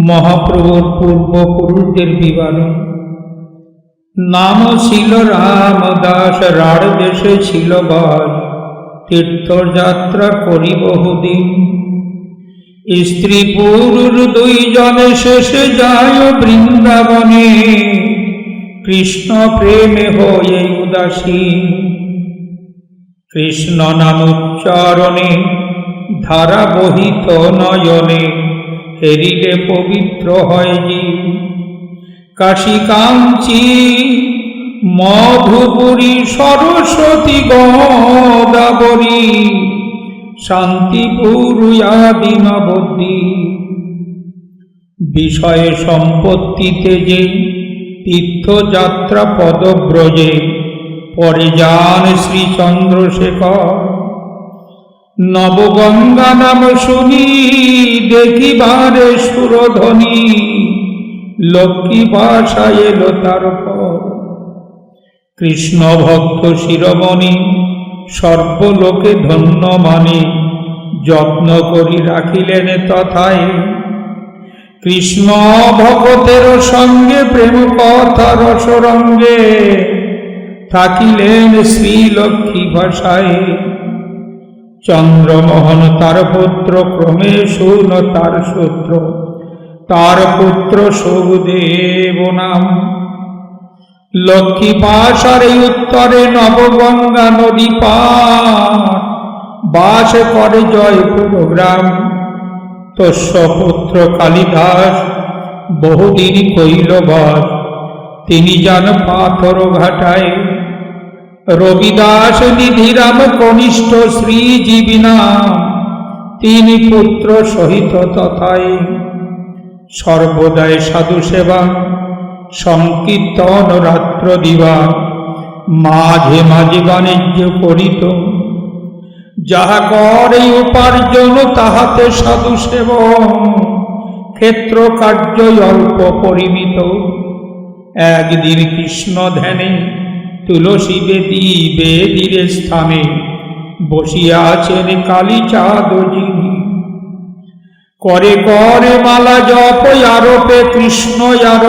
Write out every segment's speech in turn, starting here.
মহাপ্রভুর পূর্বপুরুষদের বিবরণ নাম ছিল রামদাস রাঢ় দেশে ছিল বাস তীর্থযাত্রা করি বহুদিন। স্ত্রী পুরুষ দুইজনে শেষে যায় বৃন্দাবনে। কৃষ্ণ প্রেমে হয়ে উদাসীন। কৃষ্ণ নাম উচ্চারণে ধারা বহিত নয়নে। হেরিলে পবিত্র হয় জীব। কাশী কাঞ্চি মধুপুরী, সরস্বতী, গদাবরী, শান্তিপুর আদি নবদ্বীপ বিষয়ে সম্পত্তিতে যে তীর্থযাত্রা পদব্রজে, পরে যান শ্রী চন্দ্রশেখর নবগঙ্গা নাম শুনি, দেখিবারে সুরধ্বনি। লক্ষ্মী ভাষায় এলো তার কৃষ্ণ ভক্ত শিরমণি, সর্বলোকে ধন্য মানে যত্ন করি রাখিলেন তথায়। কৃষ্ণ ভগতের সঙ্গে প্রেম কথা রসরঙ্গে, থাকিলেন শ্রীলক্ষ্মী ভাষায়। চন্দ্রমোহন তার পুত্র, ক্রমে শুন তার সূত্র তার পুত্র সুখদেব নাম। লক্ষ্মী পাশার এই উত্তরে নবগঙ্গা নদী পার। বাস করে জয়পুর গ্রাম। তস্য পুত্র কালিদাস, বহুদিন কইল বাস। তিনি যান পাথর ঘাটায় রবিদাস নিধিরাম কনিষ্ঠ শ্রীজীবী নাম তিনি পুত্র সহিত তথায়। সর্বদায় সাধু সেবা, সংকীর্তন রাত্র দিবা, মাঝে মাঝে বাণিজ্য করিত। যাহা করে উপার্জন, তাহাতে সাধু সেব ক্ষেত্র কার্যই অল্প পরিমিত। একদিন কৃষ্ণ ধ্যানে তুলসী বেদি বেদির স্থানে বসিয়া আছেন কালী চাঁদ করে করে মালা জপ, আরোপে কৃষ্ণ আর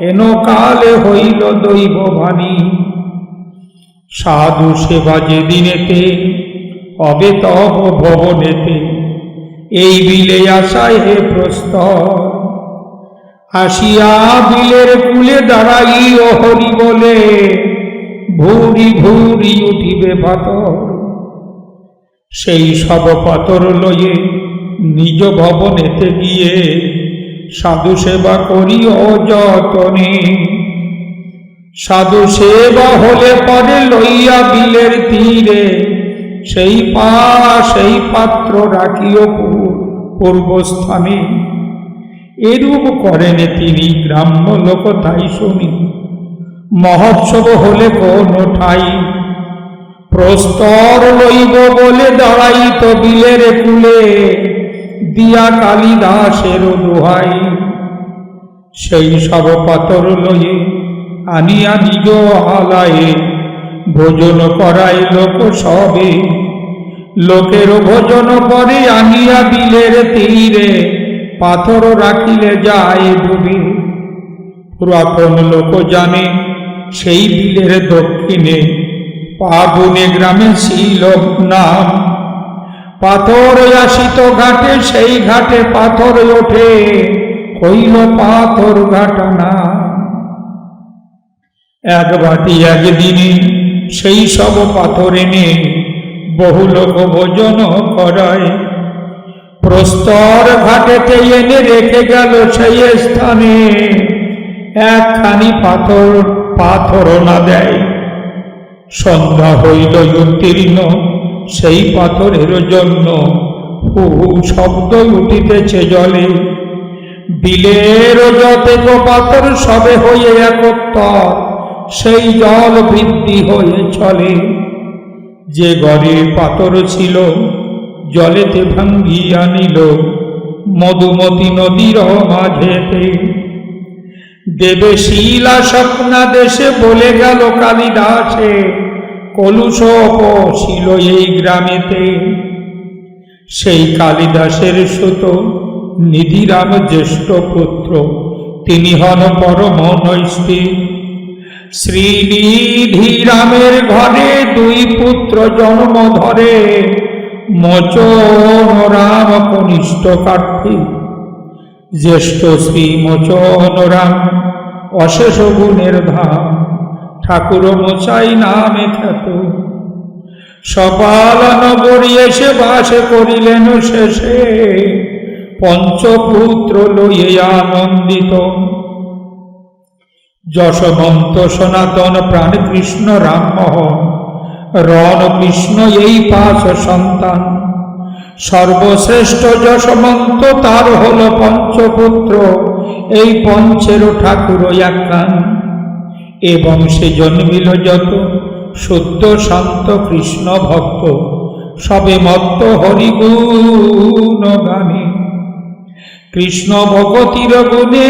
হেন কালে হইল দৈব ভানী সাধু সেবা যেদিনেতে হবে তব ভবনেতে। এই বিলে আশায় হে প্রস্তর। আসিয়া বিলের কুলে দাঁড়াই ও হরি বলে, ভুরি ভুরি উঠিবে পাথর। সেই সব পাথর লয়ে নিজ ভবনেতে গিয়ে সাধু সেবা করি অযতনে। সাধু সেবা হলে পরে লইয়া বিলের তীরে, সেই পা, সেই পাত্র রাখিও পূর্বস্থানে। এরূপ করেন তিনি গ্রাম্য লোক তাই শুনি। মহোৎসব হলে কোন ঠাই? প্রস্তর লইব বলে দাঁড়াইত বিলের কুলে, দিয়া কালিদাসের দোহাই। সেই সব পাথর লয়ে আনিয়া নিজ হালায়ে ভোজন করাই লোক সবে। লোকের ভোজন করে আনিয়া বিলের তীরে পাথর রাখিলে যায় ডুবে পুরাতন লোক জানে, সেই বিলের দক্ষিণে পাগুনে গ্রামে ছিল নাম। পাথর আসিত ঘাটে, সেই ঘাটে পাথর ওঠে হইল পাথর ঘাটানা এক বাটি একদিনে সেই সব পাথর এনে বহু লোক ভোজন করায়। প্রস্তর ঘাটেতে এনে রেখে গেল সেই স্থানে। একখানি পাথর পাথর না দেয়। সন্ধ্যা হইল উত্তীর্ণ, সেই পাথরের জন্য হু হু শব্দ উঠিতেছে জলে। বিলের যতেক পাথর সবে হয়ে একত্তর, সেই জল বৃদ্ধি হয়ে চলে। যে ঘরে পাথর ছিল জলেতে ভাঙ্গিয়া নিল মধুমতি নদীর মাঝেতে দেবে শিলা স্বপ্না দেশে বলে গেল কালিদাসে কলুষ ছিল এই গ্রামেতে। সেই কালিদাসের সুত নিধিরাম জ্যেষ্ঠ পুত্র, তিনি হন পরম নৈষ্ঠিক শ্রীনিধিরামের ঘরে দুই পুত্র জন্ম ধরে। মোচন রাম কনিষ্ঠ কার্তিক জ্যেষ্ঠ শ্রী মোচন রাম অশেষ গুণের ধাম, ঠাকুর মোচাই নামে খ্যাত। সপাল নগরী এসে বাস করিলেন শেষে, পঞ্চপুত্র লইয়ে আনন্দিত। যশবন্ত সনাতন প্রাণ কৃষ্ণ রামমোহন রণ কৃষ্ণ এই পাঁচ সন্তান। সর্বশ্রেষ্ঠ যশবন্ত তার হল পঞ্চপুত্র, এই পঞ্চের ঠাকুর একখান। এবং সে জন্মিল যত শুদ্ধ শান্ত কৃষ্ণ ভক্ত, সবে মত্ত হরিগুণ গানে। কৃষ্ণ ভগতির গুণে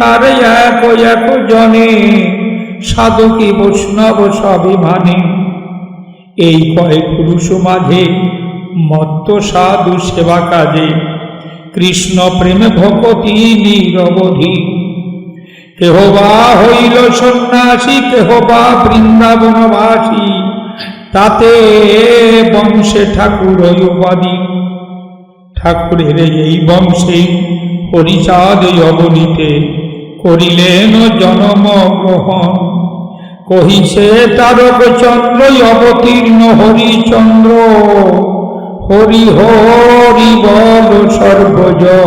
তার এক এক জনে, সাধু কি বৈষ্ণব সবে মানে। এই কয় পুরুষ মাঝে, মত্ত সাধু সেবা কাজে। কৃষ্ণ প্রেম ভকতি নিরবধি। কেহ বা হইল সন্ন্যাসী, কেহ বা বৃন্দাবনবাসী, তাতে বংশে ঠাকুর উপাধি। ঠাকুরের এই বংশে হরিচাঁদ অবনীতে করিলেন জনম গ্রহণ। কহিছে তারক চন্দ্র অবতীর্ণ হরিচন্দ্র। হরি হরি বল সর্বজন